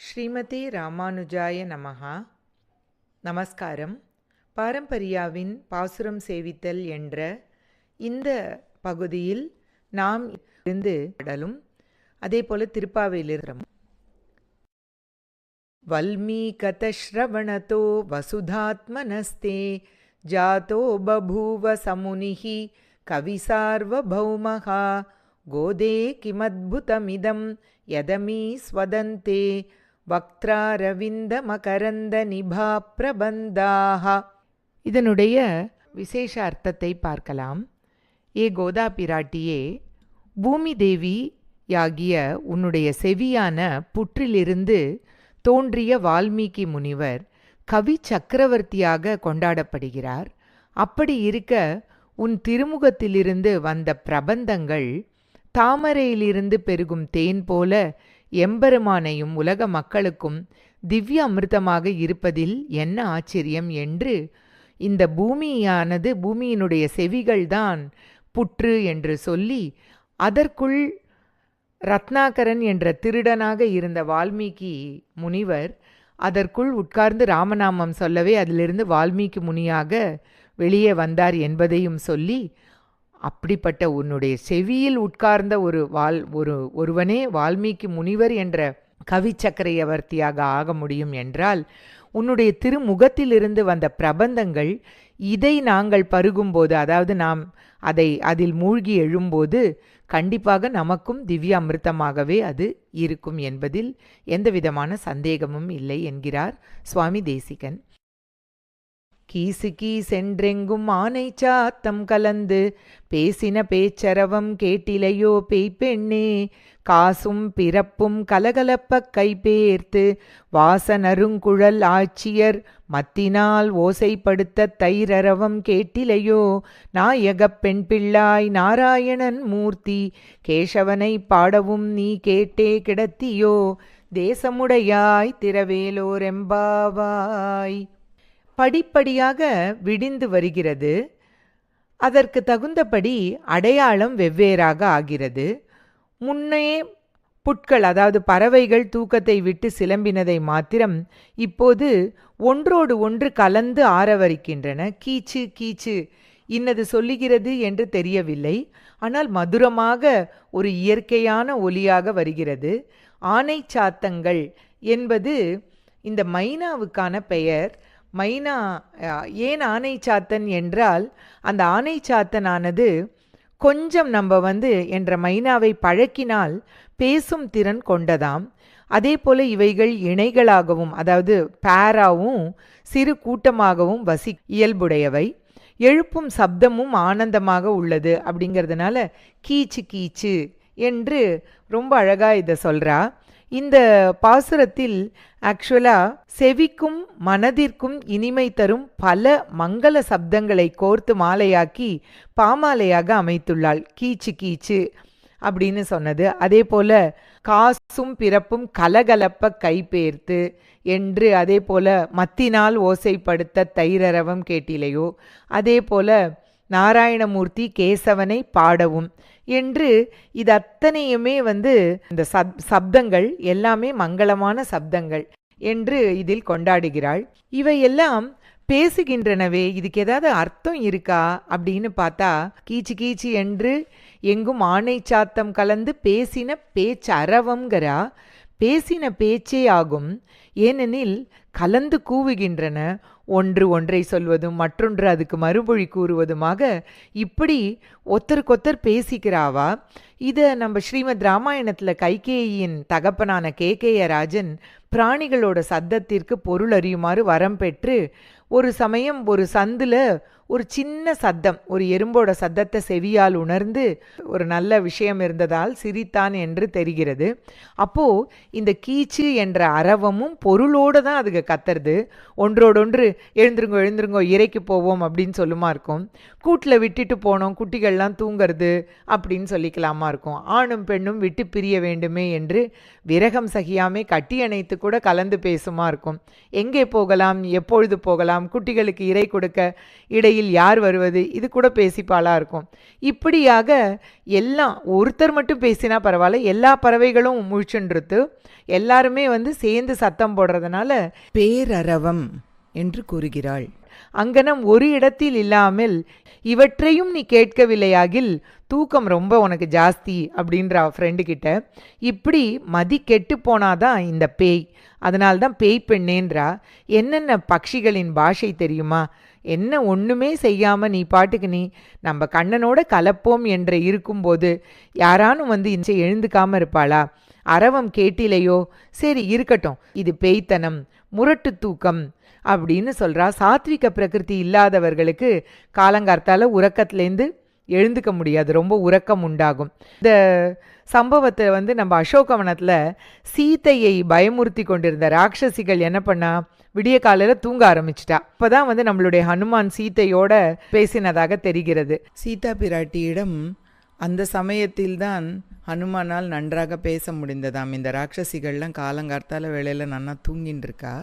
ஸ்ரீமதி ராமானுஜாய நமகா நமஸ்காரம். பாரம்பரியாவின் பாசுரம் சேவித்தல் என்ற இந்த பகுதியில் நாம் இருந்து கடலும் அதே போல திருப்பாவையிலிருக்கிறோம் வல்மீகதஸ்ரவணதோ வசுதாத்மனஸ்தே ஜாதோ பபூவ சமுனிஹி கவிசார்வபௌமகா கோதே கிமத்புதமிதம் யதமீ ஸ்வதந்தே வக்திராரவிந்தமகரந்த பிரபந்தாக இதனுடைய விசேஷ அர்த்தத்தை பார்க்கலாம். ஏ கோதா பிராட்டியே பூமி தேவி யாகிய உன்னுடைய செவியான புற்றிலிருந்து தோன்றிய வால்மீகி முனிவர் கவி சக்கரவர்த்தியாக கொண்டாடப்படுகிறார். அப்படி இருக்க உன் திருமுகத்திலிருந்து வந்த பிரபந்தங்கள் தாமரையிலிருந்து பெருகும் தேன் போல எம்பெருமானையும் உலக மக்களுக்கும் திவ்ய அமிர்தமாக இருப்பதில் என்ன ஆச்சரியம் என்று இந்த பூமியானது பூமியினுடைய செவிகள்தான் புற்று என்று சொல்லி அதற்குள் ரத்னாகரன் என்ற திருடனாக இருந்த வால்மீகி முனிவர் அதற்குள் உட்கார்ந்து ராமநாமம் சொல்லவே அதிலிருந்து வால்மீகி முனியாக வெளியே வந்தார் என்பதையும் சொல்லி அப்படிப்பட்ட உன்னுடைய செவியில் உட்கார்ந்த ஒரு வால் ஒரு ஒருவனே வால்மீகி முனிவர் என்ற கவி சக்கரவர்த்தியாக ஆக முடியும் என்றால் உன்னுடைய திருமுகத்திலிருந்து வந்த பிரபந்தங்கள் இதை நாங்கள் பருகும்போது அதாவது நாம் அதை அதில் மூழ்கி எழும்போது கண்டிப்பாக நமக்கும் திவ்ய அமிர்தமாகவே அது இருக்கும் என்பதில் எந்தவிதமான சந்தேகமும் இல்லை என்கிறார் சுவாமி தேசிகன். கீசு சென்றெங்கும் ஆனை சாத்தம் கலந்து பேசின பேச்சரவம் கேட்டிலையோ பெய்ப்பெண்ணே. காசும் பிறப்பும் கலகலப்ப கைபேர்த்து வாசனருங்குழல் ஆட்சியர் மத்தினால் ஓசைப்படுத்த தைரரவம் கேட்டிலையோ. நாயகப் பெண் பிள்ளாய் நாராயணன் மூர்த்தி கேசவனை பாடவும் நீ கேட்டே கிடத்தியோ. தேசமுடையாய் திரவேலோரெம்பாவாய் படிப்படியாக விடிந்து வருகிறது. அதற்கு தகுந்தபடி அடையாளம் வெவ்வேறாக ஆகிறது. முன்னே புட்கள் அதாவது பறவைகள் தூக்கத்தை விட்டு சிலம்பினதை மாத்திரம் இப்போது ஒன்றோடு ஒன்று கலந்து ஆரவரிக்கின்றன. கீச்சு கீச்சு இன்னது சொல்லுகிறது என்று தெரியவில்லை. ஆனால் மதுரமாக ஒரு இயற்கையான ஒலியாக வருகிறது. ஆனை சாத்தங்கள் என்பது இந்த மைனாவுக்கான பெயர். மைனா ஏன் ஆனை சாத்தன் என்றால் அந்த ஆனை சாத்தனானது கொஞ்சம் நம்ம வந்து என்ற மைனாவை பழக்கினால் பேசும் திறன் கொண்டதாம். அதே போல இவைகள் இணைகளாகவும் அதாவது பேராவும் சிறு கூட்டமாகவும் வசி இயல்புடையவை. எழுப்பும் சப்தமும் ஆனந்தமாக உள்ளது அப்படிங்கிறதுனால கீச்சு கீச்சு என்று ரொம்ப அழகாக இதை சொல்கிறா இந்த பாசுரத்தில் ஆக்சுவலாக செவிக்கும் மனதிற்கும் இனிமை தரும் பல மங்கள சப்தங்களை கோர்த்து மாலையாக்கி பாமாலையாக அமைத்துள்ளாள். கீச்சு கீச்சு அப்படின்னு சொன்னது. அதே போல காசும் பிறப்பும் கலகலப்ப கைபேர்த்து என்று அதே போல மத்தினால் ஓசைப்படுத்த தைரரவம் கேட்டிலையோ? அதே போல நாராயணமூர்த்தி கேசவனை பாடவும் என்று இது அத்தனையுமே வந்து இந்த சப் சப்தங்கள் எல்லாமே மங்களமான சப்தங்கள் என்று இதில் கொண்டாடுகிறாள். இவையெல்லாம் பேசுகின்றனவே இதுக்கு ஏதாவது அர்த்தம் இருக்கா அப்படின்னு பார்த்தா கீச்சு கீச்சு என்று எங்கும் ஆணை சாத்தம் கலந்து பேசின பேச்சரவங்கிறா பேசின பேச்சே ஆகும். ஏனெனில் கலந்து கூவுகின்றன ஒன்று ஒன்றை சொல்வதும் மற்றொன்று அதுக்கு மறுமொழி கூறுவதுமாக இப்படி ஒத்தருக்கொத்தர் பேசிக்கிறாவா? இதை நம்ம ஸ்ரீமத் ராமாயணத்தில் கைகேயின் தகப்பனான கே ராஜன் பிராணிகளோட சத்தத்திற்கு பொருள் அறியுமாறு வரம் பெற்று ஒரு சமயம் ஒரு சந்தில் ஒரு சின்ன சத்தம் ஒரு எறும்போட சத்தத்தை செவியால் உணர்ந்து ஒரு நல்ல விஷயம் இருந்ததால் சிரித்தான் என்று தெரிகிறது. அப்போது இந்த கீச்சு என்ற அரவமும் பொருளோடு தான் அதுக்கு கத்துறது. ஒன்றோடொன்று எழுந்துருங்கோ எழுந்துருங்கோ இறைக்கு போவோம் அப்படின்னு சொல்லுமா இருக்கும். கூட்டில் விட்டுட்டு போனோம் குட்டிகள்லாம் தூங்கிறது அப்படின்னு சொல்லிக்கலாமா இருக்கும். ஆணும் பெண்ணும் விட்டு பிரிய வேண்டுமே என்று விரகம் சகியாமே கட்டி அணைத்து கூட கலந்து பேசுமா இருக்கும். எங்கே போகலாம் எப்பொழுது போகலாம் பேசலாம் குட்டிகளுக்கு இறை கொடுக்க இடையில் யார் வருவது? இது கூட பேசிப்பாளாக இருக்கும். இப்படியாக எல்லாம் ஒருத்தர் மட்டும் பேசினா பரவாயில்ல எல்லா பறவைகளும் முழிச்சுன்றது எல்லாருமே வந்து சேர்ந்து சத்தம் போடுறதுனால பேரரவம். என்று கூறுகிறாள். அங்கனம் ஒரு இடத்தில் இல்லாமல் இவற்றையும் நீ கேட்கவில்லையாகில் தூக்கம் ரொம்ப உனக்கு ஜாஸ்தி அப்படின்ற ஃப்ரெண்டு கிட்ட. இப்படி மதி கெட்டு போனாதான் இந்த பேய்? அதனால்தான் பேய் பெண்ணேன்றா. என்னென்ன பக்ஷிகளின் பாஷை தெரியுமா? என்ன ஒன்றுமே செய்யாமல் நீ பாட்டுக்கு நீ நம்ம கண்ணனோட கலப்போம் என்ற இருக்கும்போது யாரானும் வந்து இன்றை எழுந்துக்காம இருப்பாளா? அரவம் கேட்டிலையோ சரி இருக்கட்டும் இது பேய்த்தனம் முரட்டு தூக்கம் அப்படின்னு சொல்கிறா சாத்விக பிரகிருதி இல்லாதவர்களுக்கு காலங்கார்த்தால உறக்கத்துலேருந்து எழுந்துக்க முடியாது. ரொம்ப உறக்கம் உண்டாகும். இந்த சம்பவத்தை வந்து நம்ம அசோகவனத்தில் சீத்தையை பயமுறுத்தி கொண்டிருந்த ராட்சசிகள் என்ன பண்ணா விடிய காலையில் தூங்க ஆரம்பிச்சிட்டா. அப்போ தான் வந்து நம்மளுடைய ஹனுமான் சீத்தையோட பேசினதாக தெரிகிறது. சீதா பிராட்டியிடம் அந்த சமயத்தில்தான் ஹனுமானால் நன்றாக பேச முடிந்ததாம். இந்த ராட்சசிகள்லாம் காலங்கார்த்தால வேலையில் நன்னா தூங்கின்னு இருக்கா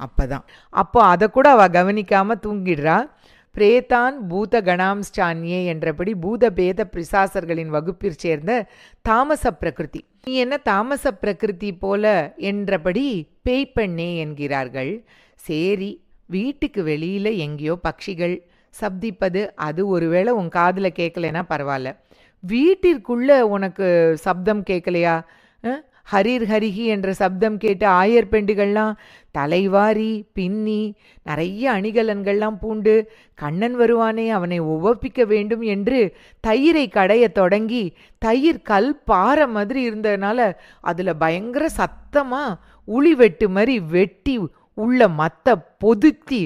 அப்பதான். அப்போ அதை கூட அவள் கவனிக்காமல் தூங்கிடுறா. பிரேதான் பூத கணாம்ஸ்டான்யே என்றபடி பூத பேத பிரிசாசர்களின் வகுப்பிற் சேர்ந்த தாமச பிரகிருதி. நீ என்ன தாமச பிரகிருதி போல என்றபடி பேய்ப்பெண்ணே என்கிறார்கள். சரி வீட்டுக்கு வெளியில் எங்கேயோ பட்சிகள் சப்திப்பது அது ஒருவேளை உன் காதில் கேட்கலனா பரவாயில்ல. வீட்டிற்குள்ள உனக்கு சப்தம் கேட்கலையா ஹரீர் ஹரிர் ஹரிஹி என்ற சப்தம் கேட்டு ஆயர் பெண்டுகள்லாம் தலைவாரி பின்னி நிறைய அணிகலன்கள்லாம் பூண்டு கண்ணன் வருவானே அவனை உவப்பிக்க வேண்டும் என்று தயிரை கடைய தொடங்கி தயிர் கல் பாறை மாதிரி இருந்ததுனால அதில் பயங்கர சத்தமாக உளி வெட்டு மாதிரி வெட்டி உள்ள மத்த பொதுத்தி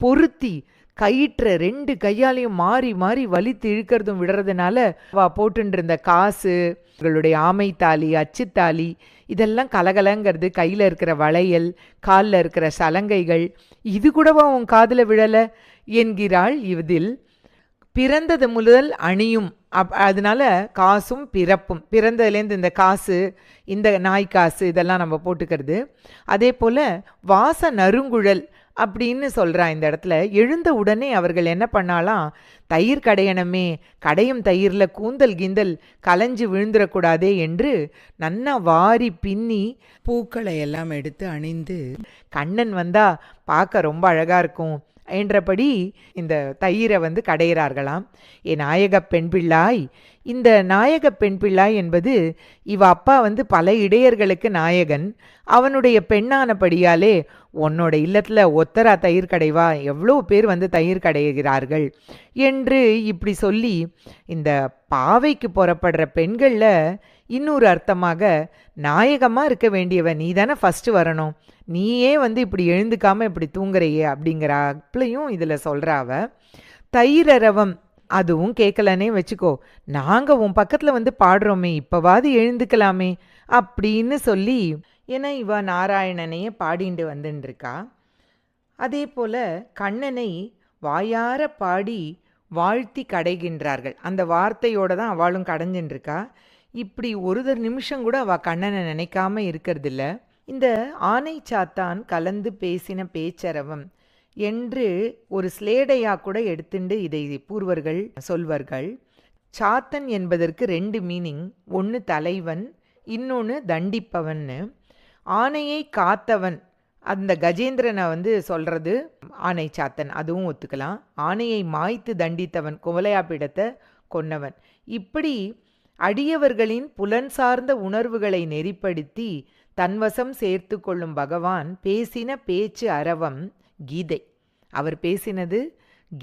பொருத்தி கயிற்ற ரெண்டு கையாலையும் மாறி மாறி வலித்து இழுக்கிறதும் விடுறதுனால வா போட்டுருந்த காசு உங்களுடைய ஆமைத்தாலி அச்சுத்தாலி இதெல்லாம் கலகலங்கிறது கையில் இருக்கிற வளையல் காலில் இருக்கிற சலங்கைகள். இது கூடவா உன் காதில் விழலை? என்கிறாள் இதில். பிறந்தது முதல் அணியும். அப் அதனால காசும் பிறப்பும். பிறந்ததுலேருந்து இந்த காசு இந்த நாய் காசு இதெல்லாம் நம்ம போட்டுக்கிறது. அதே போல் வாச நறுங்குழல். அப்படின்னு சொல்கிறா இந்த இடத்துல. எழுந்த உடனே அவர்கள் என்ன பண்ணாலாம் தயிர் கடையணமே கடையும் தயிரில் கூந்தல் கிந்தல் கலைஞ்சு விழுந்துடக்கூடாதே என்று நன்னா வாரி பின்னி பூக்களை எல்லாம் எடுத்து அணிந்து கண்ணன் வந்தா பார்க்க ரொம்ப அழகாக இருக்கும். என்றபடி இந்த தயிரை வந்து கடையிறார்களாம். ஏ நாயக பெண் பிள்ளாய் இந்த நாயக பெண் பிள்ளாய் என்பது இவ அப்பா வந்து பல இடையர்களுக்கு நாயகன். அவனுடைய பெண்ணானபடியாலே உன்னோட இல்லத்தில் ஒத்தரா தயிர் கடைவா எவ்வளோ பேர் வந்து தயிர் கடைகிறார்கள் என்று இப்படி சொல்லி இந்த பாவைக்கு புறப்படுற பெண்களில் இன்னொரு அர்த்தமாக நாயகமாக இருக்க வேண்டியவ நீ தானே ஃபஸ்ட்டு வரணும். நீயே வந்து இப்படி எழுந்துக்காமல் இப்படி தூங்குறையே அப்படிங்கிறாப்லையும் இதில் சொல்கிறாவ தயிரரவம் அதுவும் கேட்கலனே வச்சுக்கோ. நாங்கள் உன் பக்கத்தில் வந்து பாடுறோமே இப்போவாது எழுந்துக்கலாமே அப்படின்னு சொல்லி ஏன்னா இவ நாராயணனையே பாடிண்டு வந்துன்னு இருக்கா அதே போல் கண்ணனை வாயார பாடி வாழ்த்தி கடைகின்றார்கள். அந்த வார்த்தையோட தான் அவளும் கடைஞ்சுன்னு இருக்கா இப்படி ஒருதர் நிமிஷம் கூட அவ கண்ணனை நினைக்காம இருக்கிறதில்ல. இந்த ஆனை சாத்தான் கலந்து பேசின பேச்சரவம் என்று ஒரு ஸ்லேடையா கூட எடுத்துண்டு இதை பூர்வர்கள் சொல்வார்கள். சாத்தன் என்பதற்கு ரெண்டு மீனிங் ஒன்று தலைவன் இன்னொன்று தண்டிப்பவன்னு. ஆணையை காத்தவன் அந்த கஜேந்திரனை வந்து சொல்றது ஆணை சாத்தன் அதுவும் ஒத்துக்கலாம். ஆணையை மாய்த்து தண்டித்தவன் குவலையாப்பிடத்தை கொன்னவன். இப்படி அடியவர்களின் புலன் சார்ந்த உணர்வுகளை நெறிப்படுத்தி தன்வசம் சேர்த்து கொள்ளும் பகவான் பேசின பேச்சு அரவம் கீதை. அவர் பேசினது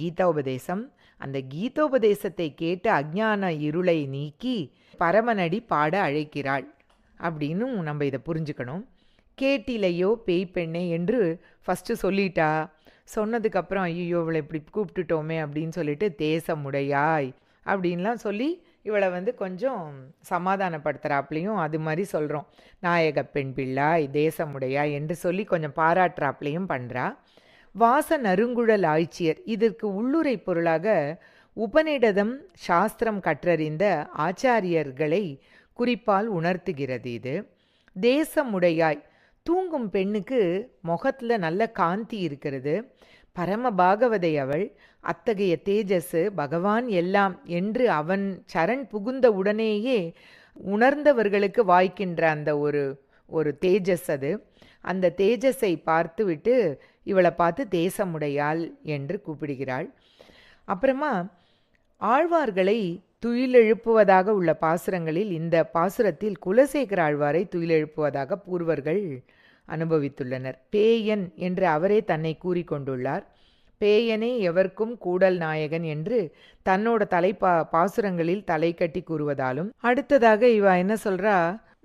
கீதோபதேசம். அந்த கீதோபதேசத்தை கேட்டு அஜ்ஞான இருளை நீக்கி பரமனடி பாட அழைக்கிறாள். அப்படின்னும் நம்ம இதை புரிஞ்சுக்கணும். கேட்டிலையோ பேய் பெண்ணே என்று ஃபஸ்ட்டு சொல்லிட்டா. சொன்னதுக்கப்புறம் ஐயோ இவளை இப்படி கூப்பிட்டுட்டோமே அப்படின்னு சொல்லிட்டு தேசமுடையாய் அப்படின்லாம் சொல்லி இவளை வந்து கொஞ்சம் சமாதானப்படுத்துகிறாப்லையும் அது மாதிரி சொல்கிறோம் நாயக பெண் பிள்ளாய் தேசமுடையாய் என்று சொல்லி கொஞ்சம் பாராட்டுறாப்புலையும் பண்ணுறா வாச நறுங்குழல் ஆய்ச்சியர் இதற்கு உள்ளுரை பொருளாக உபநிடதம் சாஸ்திரம் கற்றறிந்த ஆச்சாரியர்களை குறிப்பால் உணர்த்துகிறது இது. தேசமுடையாய் தூங்கும் பெண்ணுக்கு முகத்தில் நல்ல காந்தி இருக்கிறது. பரம பாகவதை அவள் அத்தகைய தேஜஸ் பகவான் எல்லாம் என்று அவன் சரண் புகுந்த உடனேயே உணர்ந்தவர்களுக்கு வாய்க்கின்ற அந்த ஒரு ஒரு தேஜஸ் அது. அந்த தேஜஸை பார்த்துவிட்டு இவளை பார்த்து தேசமுடையாள் என்று கூப்பிடுகிறாள். அப்புறமா ஆழ்வார்களை துயிலெழுப்புவதாக உள்ள பாசுரங்களில் இந்த பாசுரத்தில் குலசேகர ஆழ்வாரை துயிலெழுப்புவதாக பூர்வர்கள் அனுபவித்துள்ளனர். பேயன் என்று அவரே தன்னை கூறிக்கொண்டுள்ளார். பேயனே எவர்க்கும் கூடல் நாயகன் என்று தன்னோட தலைப்பா பாசுரங்களில் தலை கட்டி கூறுவதாலும் அடுத்ததாக இவ என்ன சொல்றா?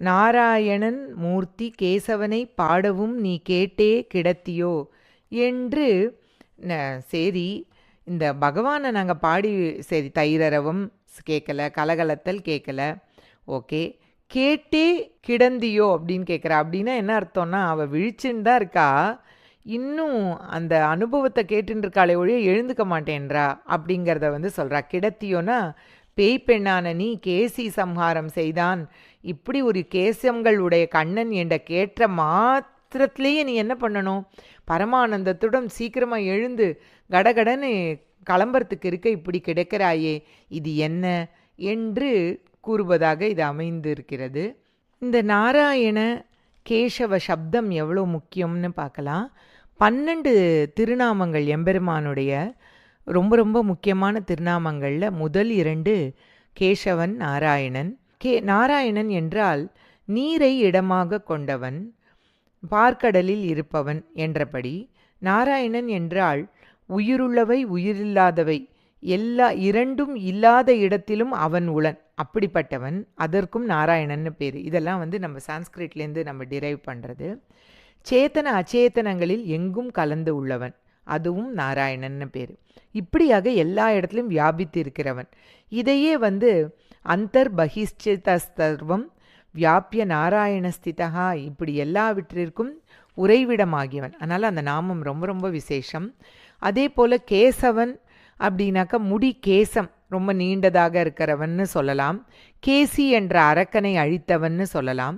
நாராயணன் மூர்த்தி கேசவனை பாடவும் நீ கேட்டே கிடத்தியோ என்று சரி இந்த பகவானை நாங்கள் பாடி சரி தைரரவும் கேட்கல கலகலத்தல் கேட்கல ஓகே. கேட்டே கிடந்தியோ அப்படின்னு கேட்குறா அப்படின்னா என்ன அர்த்தம்னா அவள் விழிச்சுன்னு தான் இருக்கா. இன்னும் அந்த அனுபவத்தை கேட்டுன்னு இருக்காளே ஒழிய எழுந்துக்க மாட்டேன்றா அப்படிங்கிறத வந்து சொல்கிறா கிடத்தியோனா பேய் பெண்ணான நீ கேசி சம்ஹாரம் செய்தான். இப்படி ஒரு கேசங்கள் உடைய கண்ணன் என்ற கேட்ட மாத்திரத்திலேயே நீ என்ன பண்ணணும்? பரமானந்தத்துடன் சீக்கிரமாக எழுந்து கடகடன்னு கிளம்புறதுக்கு இருக்க இப்படி கிடைக்கிறாயே. இது என்ன? என்று கூறுவதாக இது அமைந்திருக்கிறது. இந்த நாராயண கேசவ சப்தம் எவ்வளோ முக்கியம்னு பார்க்கலாம். பன்னெண்டு திருநாமங்கள் எம்பெருமானுடைய ரொம்ப ரொம்ப முக்கியமான திருநாமங்களில் முதல் இரண்டு கேசவன் நாராயணன். கே நாராயணன் என்றால் நீரை இடமாக கொண்டவன் பார்க்கடலில் இருப்பவன் என்றபடி. நாராயணன் என்றால் உயிருள்ளவை உயிரில்லாதவை எல்லா இரண்டும் இல்லாத இடத்திலும் அவன் உளன். அப்படிப்பட்டவன் அதற்கும் நாராயணன்னு பேர். இதெல்லாம் வந்து நம்ம சான்ஸ்கிரிட்லேருந்து நம்ம டிரைவ் பண்ணுறது சேத்தன அச்சேத்தனங்களில் எங்கும் கலந்து உள்ளவன். அதுவும் நாராயணன்னு பேர். இப்படியாக எல்லா இடத்துலையும் வியாபித்து இருக்கிறவன் இதையே வந்து அந்தர் பகிஷ்டிதஸ்தர்வம் வியாபிய நாராயணஸ்திதா இப்படி எல்லாவற்றிற்கும் உறைவிடமாகியவன். அதனால் அந்த நாமம் ரொம்ப ரொம்ப விசேஷம். அதே போல் கேசவன் அப்படின்னாக்கா முடி கேசம் ரொம்ப நீண்டதாக இருக்கிறவன்னு சொல்லலாம். கேசி என்ற அரக்கனை அழித்தவன்னு சொல்லலாம்.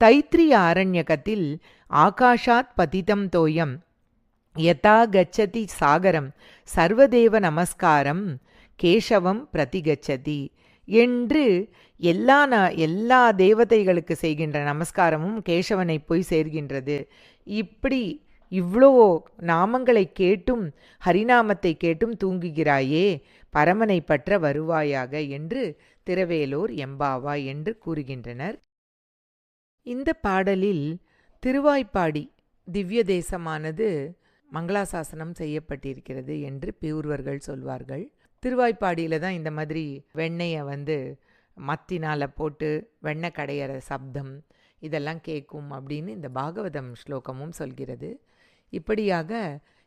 தைத்திரிய ஆரண்யகத்தில் ஆகாஷாத் பதிதம் தோயம் யதா கச்சதி சாகரம் சர்வதேவ நமஸ்காரம் கேசவம் பிரதிகச்சதி என்று எல்லா ந எல்லா தேவதைகளுக்கு செய்கின்ற நமஸ்காரமும் கேசவனை போய் சேர்கின்றது. இப்படி இவ்வளோ நாமங்களை கேட்டும் ஹரிநாமத்தை கேட்டும் தூங்குகிறாயே பரமனை பற்ற வருவாயாக என்று திரவேலூர் எம்பாவா என்று கூறுகின்றனர். இந்த பாடலில் திருவாய்ப்பாடி திவ்ய தேசமானது மங்களாசாசனம் செய்யப்பட்டிருக்கிறது என்று பியூர்வர்கள் சொல்வார்கள். திருவாய்ப்பாடியில் தான் இந்த மாதிரி வெண்ணெயை வந்து மத்தினால் போட்டு வெண்ணெய் கடையிற சப்தம் இதெல்லாம் கேட்கும் அப்படின்னு இந்த பாகவதம் ஸ்லோகமும் சொல்கிறது. இப்படியாக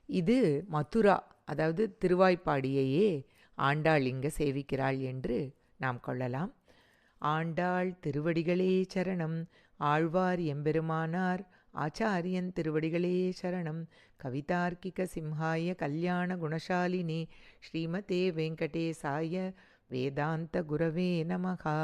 இது மதுரா அதாவது திருவாய்ப்பாடியையே ஆண்டாள் இங்கே சேவிக்கிறாள் என்று நாம் கொள்ளலாம். ஆண்டாள் திருவடிகளே சரணம் ஆழ்வார் எம்பெருமானார் ஆச்சாரியன் திருவடிகளே சரணம் கவிதார்க்கிக சிம்ஹாய கல்யாண குணசாலினி ஸ்ரீமதே வெங்கடேசாய வேதாந்த குரவே நமகா.